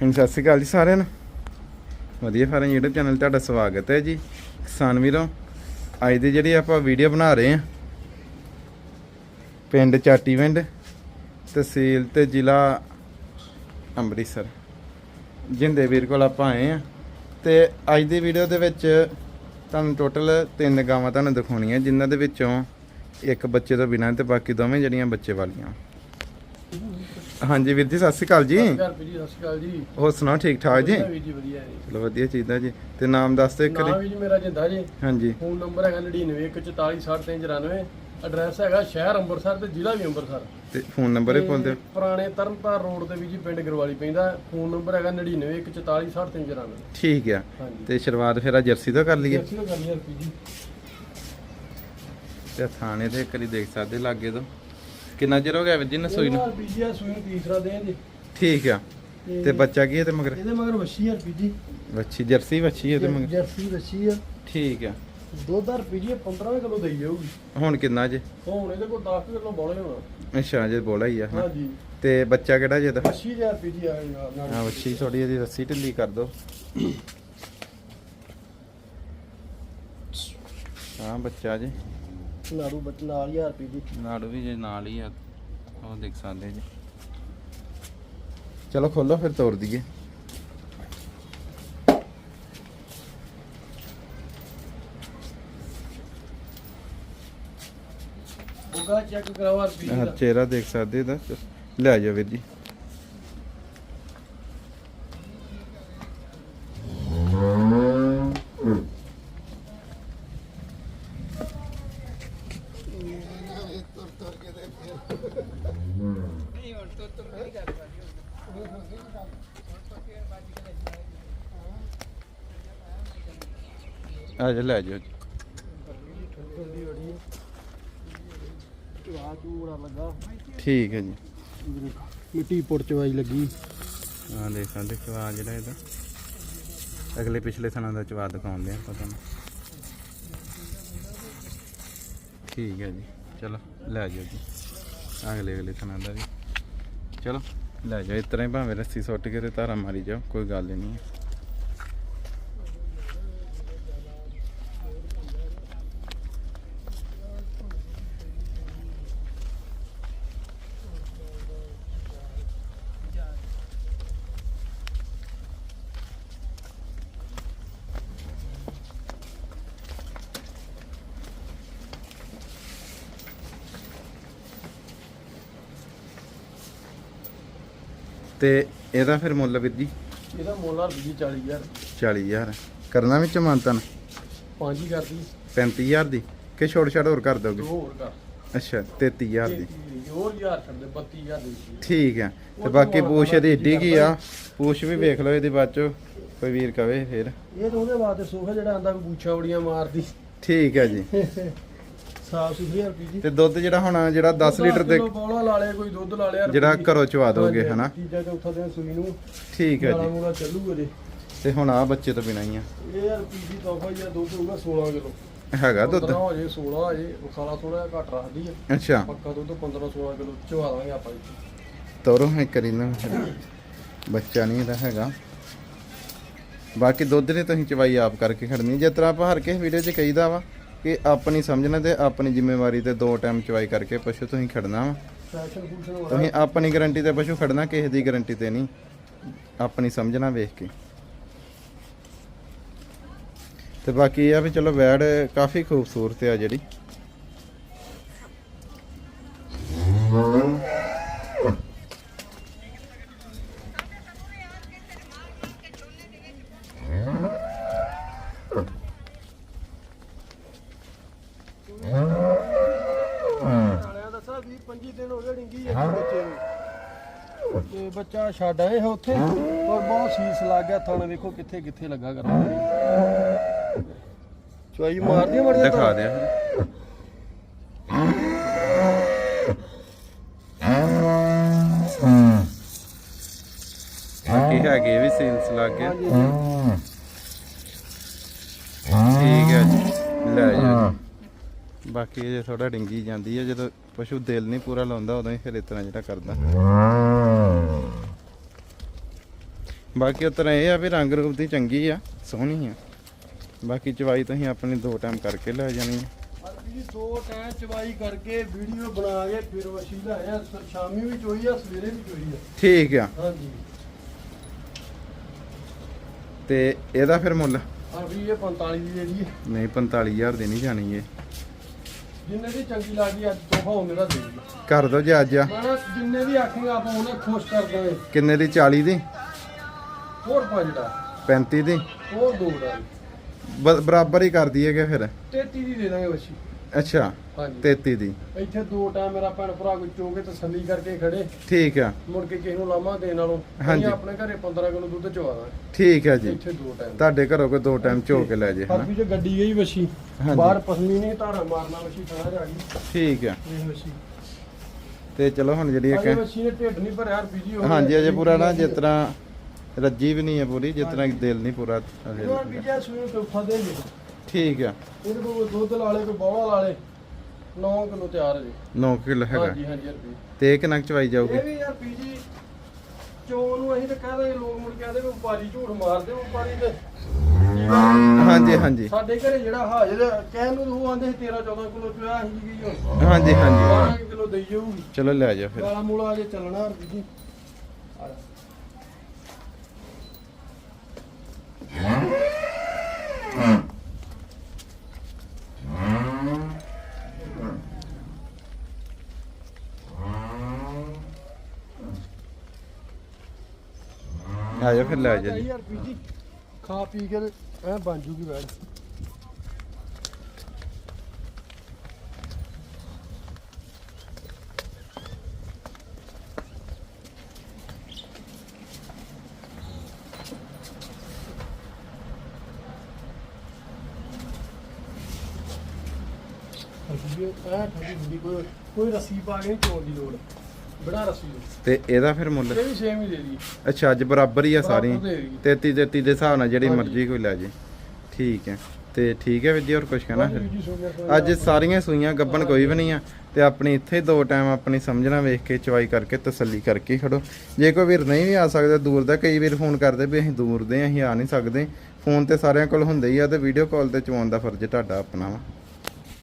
ਹਾਂਜੀ, ਸਤਿ ਸ਼੍ਰੀ ਅਕਾਲ ਜੀ ਸਾਰਿਆਂ ਨੂੰ। ਵਧੀਆ ਫਾਰਮ YouTube ਚੈਨਲ ਤੁਹਾਡਾ ਸਵਾਗਤ ਹੈ ਜੀ। ਕਿਸਾਨ ਵੀਰੋ, ਅੱਜ ਦੀ ਜਿਹੜੀ ਆਪਾਂ ਵੀਡੀਓ ਬਣਾ ਰਹੇ ਹਾਂ, ਪਿੰਡ ਚਾਟੀਵਿੰਡ ਤਹਿਸੀਲ ਤੇ ਜ਼ਿਲ੍ਹਾ ਅੰਮ੍ਰਿਤਸਰ। ਜਿੰਦੇ ਵੀਰ ਕੋਲ ਆਪਾਂ ਆਏ ਆ ਤੇ ਅੱਜ ਦੀ ਵੀਡੀਓ ਦੇ ਵਿੱਚ ਤੁਹਾਨੂੰ ਟੋਟਲ ਤਿੰਨ ਗਾਵਾਂ ਤੁਹਾਨੂੰ ਦਿਖਾਉਣੀਆਂ, ਜਿਨ੍ਹਾਂ ਦੇ ਵਿੱਚੋਂ ਇੱਕ ਬੱਚੇ ਤੋਂ ਬਿਨਾਂ ਤੇ ਬਾਕੀ ਦੋਵੇਂ ਜਿਹੜੀਆਂ ਬੱਚੇ ਵਾਲੀਆਂ। ਹਾਂਜੀ ਵੀਰ ਜੀ ਸਤਿ ਸ਼੍ਰੀ ਅਕਾਲ ਜੀ। ਘਰ ਵੀ ਜੀ ਸਤਿ ਸ਼੍ਰੀ ਅਕਾਲ ਜੀ। ਹੋਰ ਸੁਣਾਓ ਠੀਕ ਠਾਕ ਜੀ? ਵਧੀਆ ਵੀ ਜੀ ਵਧੀਆ ਜੀ। ਚਲੋ ਵਧੀਆ ਚਾਹੀਦਾ ਜੀ। ਤੇ ਨਾਮ ਦੱਸ ਦਿਓ ਨਾਮ ਵੀ ਜੀ ਮੇਰਾ ਜਿੰਦਾ ਜੀ। ਹਾਂਜੀ। ਫੋਨ ਨੰਬਰ ਹੈਗਾ 9914466394 ਐਡਰੈਸ ਹੈਗਾ ਸ਼ਹਿਰ ਅੰਮ੍ਰਿਤਸਰ ਤੇ ਜ਼ਿਲ੍ਹਾ ਵੀ ਅੰਮ੍ਰਿਤਸਰ। ਤੇ ਫੋਨ ਨੰਬਰ ਹੀ ਬੋਲ ਤੇ ਦਿਓ। ਪੁਰਾਣੇ ਤਰਨਤਾਰ ਰੋਡ ਤੇ ਵੀ ਜੀ ਪਿੰਡ ਗਰਵਾਲੀ ਪੈਂਦਾ। ਫੋਨ ਨੰਬਰ ਹੈਗਾ 9914466394 ਠੀਕ ਆ। ਤੇ ਸ਼ੁਰੂਆਤ ਫਿਰ ਆ ਜਰਸੀ ਤੋਂ ਕਰ ਲਈਏ। ਅਸੀਂ ਕਰਨੀ ਹੈ ਜੀ। ਤੇ ਥਾਣੇ ਤੇ ਇੱਕ ਵਾਰੀ ਦੇਖ ਸਕਦੇ ਲਾਗੇ ਤੋਂ। ਕਿੰਨਾ ਚਿਰ ਹੋ ਗਿਆ ਵੀਰ ਜੀ ਨਸੋਈ ਨੂੰ? ਪੀਜੀ ਆ ਸੂਈ ਨੂੰ ਤੀਸਰਾ ਦਿਨ ਜੀ ਠੀਕ ਆ। ਤੇ ਬੱਚਾ ਕੀ ਹੈ ਤੇ ਮਗਰ? ਇਹਦੇ ਮਗਰ ਵੱਛੀ ਆ ਪੀਜੀ ਵੱਛੀ ਜਰਸੀ ਵੱਛੀ ਹੈ ਤੇ ਮਗਰ? ਜਰਸੀ ਵੱਛੀ ਆ। ਠੀਕ ਆ। ਦੁੱਧ ਹਰ ਪੀਜੀ 15 ਕਿਲੋ ਦੇਈ ਜਾਊਗੀ। ਹੁਣ ਕਿੰਨਾ ਜੇ? ਹੁਣ ਇਹਦੇ ਕੋਲ 10 ਕਿਲੋ ਬੋਲੇ ਹੋਣਾ। ਅੱਛਾ ਜੇ ਬੋਲਾ ਹੀ ਆ ਹਾਂ। ਹਾਂਜੀ। ਤੇ ਬੱਚਾ ਕਿਹੜਾ ਜੇ ਦਾ ਵੱਛੀ ਹਜ਼ਾਰ ਪੀਜੀ ਆ ਹਾਂ ਵੱਛੀ ਥੋੜੀ ਜਿਹੀ ਰੱਸੀ ਢਿੱਲੀ ਕਰ ਦੋ। ਹਾਂ ਬੱਚਾ ਜੀ। ਨਾੜੂ ਬੱਚ ਨਾਲ 1000 ਪੀਜੀ ਨਾੜੂ ਵੀ ਜੇ ਨਾਲ ਹੀ ਆ ਉਹ ਦੇਖ ਸਕਦੇ ਜੀ। ਚਲੋ ਖੋਲੋ ਫਿਰ ਤੋੜ ਦਈਏ। ਬੁਗਾ ਚੈੱਕ ਦਾ। ਚਿਹਰਾ ਦੇਖ ਸਕਦੇ ਇਹਦਾ। ਲੈ ਜਾਓ ਵੀਰ ਜੀ। ਆ ਜਾ ਲੈ ਜਾਓ ਜੀ। ਠੀਕ ਹੈ ਜੀ। ਮਿੱਟੀ ਪੁੱਟ ਚਵਾਈ ਲੱਗੀ। ਹਾਂ ਦੇਖ ਸਕਦੇ ਚਵਾ ਜਿਹੜਾ ਇਹਦਾ। ਅਗਲੇ ਪਿਛਲੇ ਥਣਾ ਦਾ ਚਵਾ ਦਿਖਾਉਂਦੇ ਆ ਪਤਾ ਨਹੀਂ ਠੀਕ ਹੈ ਜੀ ਚਲੋ ਲੈ ਜਾਓ ਜੀ। ਅਗਲੇ ਅਗਲੇ ਥਣਾ ਦਾ ਵੀ। ਚਲੋ, ਲੈ ਜਾਓ, ਇਸ ਤਰ੍ਹਾਂ ਹੀ ਭਾਵੇਂ ਰੱਸੀ ਸੁੱਟ ਕੇ ਤੇ ਧਾਰਾ ਮਾਰੀ ਜਾਓ, ਕੋਈ ਗੱਲ ਨਹੀਂ। ਹੈ ਤੇ ਇਹਦਾ ਫਿਰ ਮੁੱਲ ਵੀਰ ਜੀ? ਇਹਦਾ ਮੁੱਲ ਹਰ ਪੀਜੀ 40000 40000 ਕਰਨਾ ਵਿੱਚ ਮਾਨਤਨ? ਪੰਜ ਹੀ ਕਰਦੀ 35000 ਦੀ ਕਿ ਛੋੜ ਛਾੜ ਹੋਰ ਕਰ ਦੋ ਦੋਗੇ? ਹੋਰ ਕਰ। ਅੱਛਾ 33000 ਦੀ। ਹੋਰ ਹਜ਼ਾਰ ਛੱਡ ਦੇ 32000 ਦੀ ਠੀਕ ਹੈ ਤੇ ਬਾਕੀ ਪੂਛ ਇਹਦੀ ਏਡੀ ਕੀ ਆ? ਪੂਛ ਵੀ ਵੇਖ ਲਓ ਇਹਦੇ ਬਾਅਦ ਚੋਂ ਕੋਈ ਵੀਰ ਕਵੇ ਫਿਰ। ਇਹ ਤਾਂ ਉਹਦੇ ਵਾਸਤੇ ਸੋਫਾ ਜਿਹੜਾ ਆਂਦਾ ਵੀ ਪੁੱਛਾ ਬੜੀਆਂ ਮਾਰਦੀ। ਠੀਕ ਹੈ ਜੀ। ਸਾਫ਼ ਸੁਥਰੀ ਤੇ ਦੁੱਧ ਜਿਹੜਾ ਹੁਣ ਜਿਹੜਾ 10 ਲੀਟਰ ਦੇ ਬੋਲਾ ਲਾ ਲਿਆ ਕੋਈ ਦੁੱਧ ਲਾ ਲਿਆ ਹਰ ਜਿਹੜਾ। ਘਰੋਂ ਚਵਾ ਦੋਗੇ ਹਨਾ? ਤੀਜਾ ਚੌਥਾ ਦਿਨ ਸੂਈ ਨੂੰ। ਠੀਕ ਹੈ ਜੀ। ਤੇ ਹੁਣ ਆ ਬੱਚੇ ਤੋਂ ਬਿਨਾਂ ਹੀ ਆ। ਇਹ ਯਾਰ ਪੀਜੀ ਤੋਹਫਾ ਹੀ ਆ ਦੁੱਧ ਹੋਊਗਾ 16 ਕਿਲੋ। ਹੈਗਾ ਦੁੱਧ? 15 ਹੋ ਜੇ 16 ਹੋ ਜੇ ਮਸਾਲਾ ਥੋੜਾ ਜਿਹਾ ਘੱਟ ਰੱਖਦੀ ਆ। ਅੱਛਾ। ਪੱਕਾ ਦੁੱਧ 15 16 ਕਿਲੋ ਚਵਾ ਦਾਂਗੇ ਆਪਾਂ ਜੀ। ਤੋਰੋ ਇੱਕ ਕਰੀ ਨਾ। ਬੱਚਾ ਨਹੀਂ ਇਹਦਾ ਹੈਗਾ। ਬਾਕੀ ਦੁੱਧ ਨੇ ਤੁਸੀਂ ਚਵਾਈ ਆਪ ਕਰਕੇ ਖੜਨੀ। ਜਿਸ ਤਰ੍ਹਾਂ ਆਪਾਂ ਹਰ ਕਿਸੇ ਵੀਡੀਓ 'ਚ ਕਹੀਦਾ ਵਾ ਕਿ ਆਪਣੀ ਸਮਝਣਾ ਤੇ ਆਪਣੀ ਜ਼ਿੰਮੇਵਾਰੀ ਤੇ ਦੋ ਟਾਈਮ ਚਵਾਈ ਕਰਕੇ ਪਸ਼ੂ ਤੁਸੀਂ ਖੜਨਾ ਵਾ। ਤੁਸੀਂ ਆਪਣੀ ਗਾਰੰਟੀ ਤੇ ਪਸ਼ੂ ਖੜਨਾ, ਕਿਸੇ ਦੀ ਗਾਰੰਟੀ ਤੇ ਨਹੀਂ। ਆਪਣੀ ਸਮਝਣਾ ਵੇਖ ਕੇ। ਤੇ ਬਾਕੀ ਇਹ ਆ ਵੀ ਚਲੋ ਵੈੜ ਕਾਫੀ ਖੂਬਸੂਰਤ ਆ ਜਿਹੜੀ। ਬੱਚਾ ਛੱਡ ਆਏ ਹੈ। ਉੱਥੇ ਪਰ ਬਹੁਤ ਸੀਸ ਲੱਗ ਗਿਆ ਥਾਣੇ ਵੇਖੋ ਕਿੱਥੇ ਕਿੱਥੇ ਲੱਗਾ ਕਰਾਂ ਚੁਆਈ ਮਾਰਦੀ ਮੜ ਦਿਖਾ ਦਿਆ ਬਾਕੀ ਹੈਗੇ ਇਹ ਵੀ ਸੇਲਸ ਲੱਗ ਗਿਆ ਠੀਕ ਹੈ ਜੀ। ਲੈ ਜੀ। ਬਾਕੀ ਇਹ ਥੋੜਾ ਡਿੰਗੀ ਜਾਂਦੀ ਹੈ ਜਦੋਂ ਪਸ਼ੂ ਦਿਲ ਨਹੀਂ ਪੂਰਾ ਲਾਉਂਦਾ ਉਦੋਂ ਹੀ ਫਿਰ ਤਰ੍ਹਾਂ ਜਿਹੜਾ ਕਰਦਾ। ਬਾਕੀ ਉਤਰ ਇਹ ਆ ਵੀ ਰੰਗ ਰੂਪ ਦੀ ਚੰਗੀ ਆ ਸੋਹਣੀ ਆ। ਬਾਕੀ ਚਵਾਈ ਤੁਸੀਂ ਆਪਣੀ ਦੋ ਟਾਈਮ ਕਰਕੇ ਲੈ ਜਾਣੀ ਆ। ਜੀ ਦੋ ਟਾਈਮ ਚਵਾਈ ਕਰਕੇ ਵੀਡੀਓ ਬਣਾ ਕੇ ਫਿਰ ਵਸ਼ੀ ਲਾਇਆ ਸ਼ਾਮੀ ਵੀ ਚੋਈ ਆ ਸਵੇਰੇ ਵੀ ਚੋਈ ਆ। ਠੀਕ ਆ। ਹਾਂਜੀ। ਤੇ ਇਹਦਾ ਫਿਰ ਮੁੱਲ? ਆ ਵੀ ਇਹ 45 ਦੀ ਜਿਹੜੀ ਹੈ ਨਹੀਂ 45000 ਦੀ ਨਹੀਂ ਜਾਣੀ ਇਹ। ਜਿੰਨੇ ਦੀ ਚੰਗੀ ਲੱਗਦੀ ਅੱਜ ਤੋਹਫਾ ਦੇ ਕਰ ਦੋ ਜੇ ਅੱਜ ਆ। ਜਿੰਨੇ ਦੀ ਆਖੇਗਾ ਆਪਾਂ ਉਹਨੇ ਖੁਸ਼ ਕਰ ਦਾਂਗੇ ਕਿੰਨੇ ਦੀ? 40 ਦੀ? ਹੋਰ ਪੰਜ ਦਾ। 35 ਦੀ? ਹੋਰ ਦੋ ਦਾ। ਬ- ਬਰਾਬਰ ਹੀ ਕਰ ਦਈਏਗੇ ਫਿਰ। 33 ਦੀ ਦੇ ਦਾਂਗੇ ਵਸ਼ੀ ਅੱਛਾ ਹਾਂਜੀ। 33 ਦੀ। ਇੱਥੇ ਦੋ ਟਾਈਮ ਮੇਰਾ ਭੈਣ ਭਰਾ ਕੋਈ ਚੋਗੇ ਤਸੱਲੀ ਕਰਕੇ ਖੜੇ। ਠੀਕ ਆ। ਮੁੜ ਕੇ ਕਿਸੇ ਨੂੰ ਲਾਮਾ ਦੇਣ ਨਾਲੋਂ ਹਾਂਜੀ। ਅਸੀਂ ਆਪਣੇ ਘਰੇ 15 ਕਿਲੋ ਦੁੱਧ ਚਵਾਦਾ ਠੀਕ ਆ ਜੀ। ਇੱਥੇ ਦੋ ਟਾਈਮ ਤੁਹਾਡੇ ਘਰੋਂ ਕੋਈ ਦੋ ਟਾਈਮ ਝੋ ਕੇ ਲੈ ਜੇ ਹਨਾ? ਹੱਥ ਵਿੱਚ ਗੱਡੀ ਗਈ ਵਸ਼ੀ ਹਾਂਜੀ। ਬਾਹਰ ਪਸਮੀ ਨਹੀਂ ਧਾਰਾ ਮਾਰਨਾ ਵਸ਼ੀ ਖਾਣਾ ਜਾ ਗਈ। ਠੀਕ ਆ। ਇਹ ਵਸ਼ੀ। ਤੇ ਚਲੋ ਹੁਣ ਜਿਹੜੀ ਅਜੇ ਇੱਕ ਵਸ਼ੀ ਨੇ ਢਿੱਡ ਨਹੀਂ ਭਰਿਆ ਬੀਜੀ ਹੋ ਹਾਂਜੀ ਅਜੇ ਪੂਰਾ ਨਾ ਜਿਸ ਤਰ੍ਹਾਂ ਰੱਜੀ ਵੀ ਨਹੀਂ ਹੈ ਪੂਰੀ ਜਿਸ ਤਰ੍ਹਾਂ ਦਿਲ ਨਹੀਂ ਪੂਰਾ ਅਜੇ। ਇਹ ਬੀਜਾ ਸੂਈ ਤੋਂ ਫਦੇ ਜੀ ਠੀਕ ਆ। ਇਹਦੇ ਕੋਲ ਦੁੱਧ ਲਾ ਲੇ ਕੋਈ ਬੌਲਾ ਲਾ ਲੇ 9 ਕਿਲੋ ਤਿਆਰ ਹੈ ਜੀ। 9 ਕਿਲੋ ਹੈਗਾ। ਹਾਂਜੀ ਹਾਂਜੀ ਰੁਪਏ ਤੇ ਕਿੰਨਾ ਚਵਾਈ ਜਾਊਗੀ? ਇਹ ਵੀ ਯਾਰ ਬੀਜੀ ਚੋਣ ਨੂੰ ਅਸੀਂ ਤਾਂ ਕਹਿ ਦਾਂਗੇ ਲੋਕ ਮੁੜ ਕੇ ਆਦੇ ਵੀ ਵਪਾਰੀ ਝੂਠ ਮਾਰਦੇ ਵਪਾਰੀ ਤੇ। ਹਾਂਜੀ ਹਾਂਜੀ। ਸਾਡੇ ਘਰੇ ਜਿਹੜਾ ਹਾਜ਼ਰ ਹੈ, ਕਹਿਣ ਨੂੰ ਉਹ ਆਂਦੇ 13 14 ਕਿਲੋ ਚੋਇਆ ਅਸੀਂ ਗਈ ਹੁਣ ਹਾਂਜੀ ਹਾਂਜੀ। 12 ਕਿਲੋ ਦੇਈ ਜਾਊਗੀ। ਚਲੋ ਲੈ ਜਾ ਫਿਰ। ਗਾਲਾ ਮੂਲਾ ਅਜੇ ਚੱਲਣਾ ਜੀ। ਆ ਜਾ ਫਿਰ ਲੈ ਜਾ ਜੀ। ਯਾਰ ਬੀਜੀ, ਖਾ ਪੀ ਕੇ ਐ ਬਣ ਜੂਗੀ ਬੈਠ ਐ ਠੰਡੀ ਹੁੰਦੀ, ਕੋਈ ਕੋਈ ਰੱਸੀ ਪਾ ਕੇ ਨਹੀਂ ਚੋਣ ਦੀ ਲੋੜ। ਬੜਾ ਰੱਸੀ ਲਓ। ਤੇ ਇਹਦਾ ਫਿਰ ਮੁੱਲ? ਇਹ ਵੀ ਸੇਮ ਹੀ ਦੇ ਦੀ। ਅੱਛਾ ਅੱਜ ਬਰਾਬਰ ਹੀ ਆ ਸਾਰੀ ਬਰਾਬਰ ਦੇ ਦੇਗੀ। 33 33 ਦੇ ਹਿਸਾਬ ਨਾਲ ਜਿਹੜੀ। ਮਰਜ਼ੀ ਕੋਈ ਲੈ ਜੇ। ਠੀਕ ਹੈ। ਤੇ ਠੀਕ ਹੈ ਵੀਰ ਜੀ ਹੋਰ ਕੁਝ ਕਹਿਣਾ ਫਿਰ? ਜੀ। ਅੱਜ ਸਾਰੀਆਂ ਸੂਈਆਂ ਗੱਬਣ ਕੋਈ ਵੀ ਨਹੀਂ ਆ। ਤੇ ਆਪਣੀ ਇੱਥੇ ਦੋ ਟਾਈਮ ਆਪਣੀ ਸਮਝਣਾ ਵੇਖ ਕੇ ਚਵਾਈ ਕਰਕੇ ਤਸੱਲੀ ਕਰਕੇ ਹੀ ਖੜੋ। ਜੇ ਕੋਈ ਵੀਰ ਨਹੀਂ ਵੀ ਆ ਸਕਦਾ ਦੂਰ ਦਾ ਕਈ ਵੀਰ ਫੋਨ ਕਰਦੇ ਵੀ ਅਸੀਂ ਦੂਰ ਦੇ ਹਾਂ, ਅਸੀਂ ਆ ਨਹੀਂ ਸਕਦੇ। ਫੋਨ ਤੇ ਸਾਰਿਆਂ ਕੋਲ ਹੁੰਦੇ ਹੀ ਆ ਤੇ ਵੀਡੀਓ ਕਾਲ ਤੇ ਚਵਾਉਣ ਦਾ ਫਰਜ਼ ਤੁਹਾਡਾ ਆਪਣਾ ਵਾ।